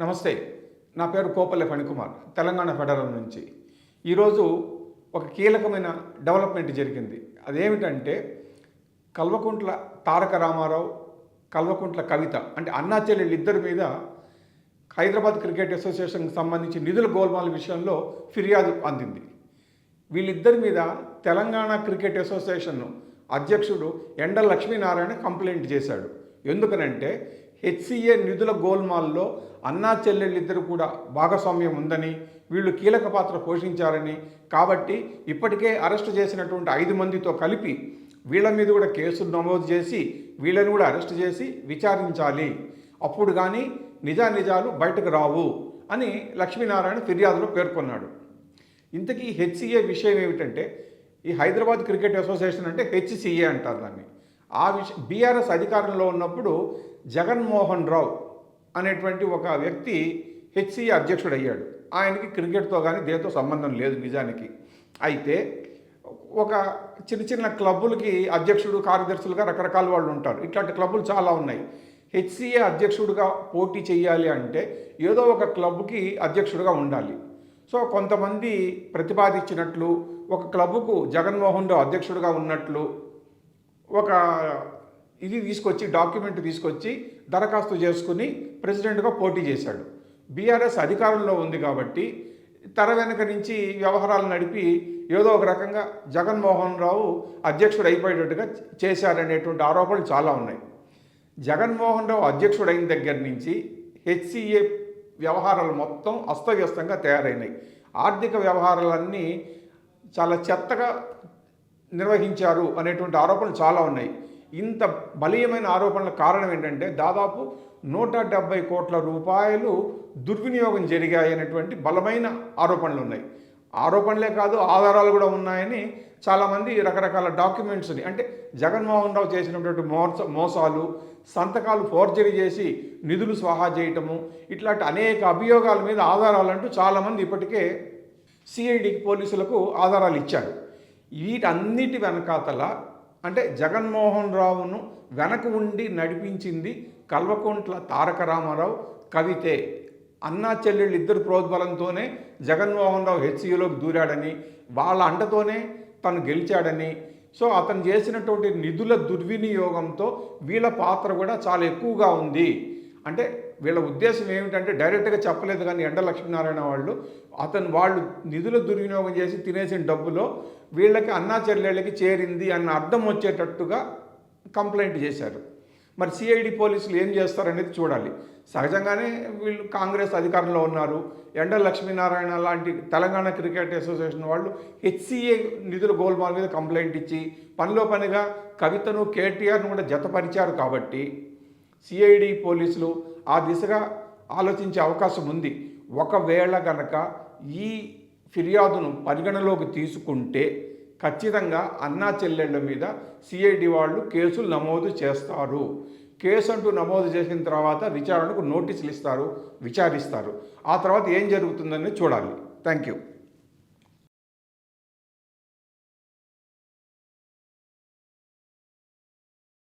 నమస్తే నా పేరు కోపల్లె ఫణికుమార్ తెలంగాణ ఫెడరల్ నుంచి. ఈరోజు ఒక కీలకమైన డెవలప్మెంట్ జరిగింది. అదేమిటంటే కల్వకుంట్ల తారక రామారావు కల్వకుంట్ల కవిత అంటే అన్నా చెల్లెళ్ళు ఇద్దరి మీద హైదరాబాద్ క్రికెట్ అసోసియేషన్కి సంబంధించి నిధుల గోల్మాల విషయంలో ఫిర్యాదు అందింది. వీళ్ళిద్దరి మీద తెలంగాణ క్రికెట్ అసోసియేషన్ అధ్యక్షుడు ఎండ లక్ష్మీనారాయణ కంప్లైంట్ చేశాడు. ఎందుకనంటే హెచ్సిఏ నిధుల గోల్మాల్లో అన్నా చెల్లెళ్ళిద్దరు కూడా భాగస్వామ్యం ఉందని వీళ్ళు కీలక పాత్ర పోషించారని. కాబట్టి ఇప్పటికే అరెస్ట్ చేసినటువంటి ఐదు మందితో కలిపి వీళ్ళ మీద కూడా కేసులు నమోదు చేసి వీళ్ళని కూడా అరెస్ట్ చేసి విచారించాలి. అప్పుడు కానీ నిజానిజాలు బయటకు రావు అని లక్ష్మీనారాయణ ఫిర్యాదులో పేర్కొన్నాడు. ఇంతకీ హెచ్సిఏ విషయం ఏమిటంటే ఈ హైదరాబాద్ క్రికెట్ అసోసియేషన్ అంటే హెచ్సిఏ అంటారు దాన్ని. ఆ విషయం బీఆర్ఎస్ అధికారంలో ఉన్నప్పుడు జగన్మోహన్ రావు అనేటువంటి ఒక వ్యక్తి హెచ్సిఏ అధ్యక్షుడు అయ్యాడు ఆయనకి క్రికెట్తో కానీ దేనితో సంబంధం లేదు నిజానికి. అయితే ఒక చిన్న చిన్న క్లబ్బులకి అధ్యక్షుడు కార్యదర్శులుగా రకరకాల వాళ్ళు ఉంటారు. ఇట్లాంటి క్లబ్బులు చాలా ఉన్నాయి. హెచ్సిఏ అధ్యక్షుడిగా పోటీ చేయాలి అంటే ఏదో ఒక క్లబ్కి అధ్యక్షుడిగా ఉండాలి. సో కొంతమంది ప్రతిపాదించినట్లు ఒక క్లబ్కు జగన్మోహన్ రావు అధ్యక్షుడిగా ఉన్నట్లు ఒక ఇది తీసుకొచ్చి డాక్యుమెంట్ తీసుకొచ్చి దరఖాస్తు చేసుకుని ప్రెసిడెంట్గా పోటీ చేశాడు. బీఆర్ఎస్ అధికారంలో ఉంది కాబట్టి తెర వెనుక నుంచి వ్యవహారాలు నడిపి ఏదో ఒక రకంగా జగన్మోహన్ రావు అధ్యక్షుడు అయిపోయేటట్టుగా చేశారనేటువంటి ఆరోపణలు చాలా ఉన్నాయి. జగన్మోహన్ రావు అధ్యక్షుడైన దగ్గర నుంచి హెచ్సిఏ వ్యవహారాలు మొత్తం అస్తవ్యస్తంగా తయారైనాయి. ఆర్థిక వ్యవహారాలన్నీ చాలా చెత్తగా నిర్వహించారు అనేటువంటి ఆరోపణలు చాలా ఉన్నాయి. ఇంత బలీయమైన ఆరోపణల కారణం ఏంటంటే దాదాపు నూట డెబ్బై కోట్ల రూపాయలు దుర్వినియోగం జరిగాయనేటువంటి బలమైన ఆరోపణలు ఉన్నాయి. ఆరోపణలే కాదు ఆధారాలు కూడా ఉన్నాయని చాలామంది రకరకాల డాక్యుమెంట్స్ని అంటే జగన్మోహన్ రావు చేసినటువంటి మోస మోసాలు సంతకాలు ఫోర్జరీ చేసి నిధులు స్వాహా చేయటము ఇట్లాంటి అనేక అభియోగాల మీద ఆధారాలంటూ చాలామంది ఇప్పటికే సిఐడి పోలీసులకు ఆధారాలు ఇచ్చారు. వీటన్నిటి వెనకాతల అంటే జగన్మోహన్ రావును వెనక ఉండి నడిపించింది కల్వకుంట్ల తారక రామారావు కవితే. అన్నా చెల్లెళ్ళు ఇద్దరు ప్రోద్బలంతోనే జగన్మోహన్ రావు హెచ్సియులోకి దూరాడని వాళ్ళ అండతోనే తను గెలిచాడని. సో అతను చేసినటువంటి నిధుల దుర్వినియోగంతో వీళ్ళ పాత్ర కూడా చాలా ఎక్కువగా ఉంది. అంటే వీళ్ళ ఉద్దేశం ఏమిటంటే డైరెక్ట్గా చెప్పలేదు కానీ ఎండ లక్ష్మీనారాయణ వాళ్ళు అతను వాళ్ళు నిధులు దుర్వినియోగం చేసి తినేసిన డబ్బులో వీళ్ళకి అన్నా చెల్లెళ్ళకి చేరింది అన్న అర్థం వచ్చేటట్టుగా కంప్లైంట్ చేశారు. మరి సిఐడి పోలీసులు ఏం చేస్తారనేది చూడాలి. సహజంగానే వీళ్ళు కాంగ్రెస్ అధికారంలో ఉన్నారు. ఎండ లక్ష్మీనారాయణ లాంటి తెలంగాణ క్రికెట్ అసోసియేషన్ వాళ్ళు హెచ్సిఏ నిధుల గోల్మాల్ మీద కంప్లైంట్ ఇచ్చి పనిలో పనిగా కవితను కేటీఆర్ను కూడా జతపరిచారు కాబట్టి సిఐడి పోలీసులు ఆ దిశగా ఆలోచించే అవకాశం ఉంది. ఒకవేళ గనక ఈ ఫిర్యాదును పరిగణలోకి తీసుకుంటే ఖచ్చితంగా అన్నా చెల్లెళ్ళ మీద సిఐడి వాళ్ళు కేసులు నమోదు చేస్తారు. కేసు అంటూ నమోదు చేసిన తర్వాత విచారణకు నోటీసులు ఇస్తారు విచారిస్తారు. ఆ తర్వాత ఏం జరుగుతుందని చూడాలి. Thank you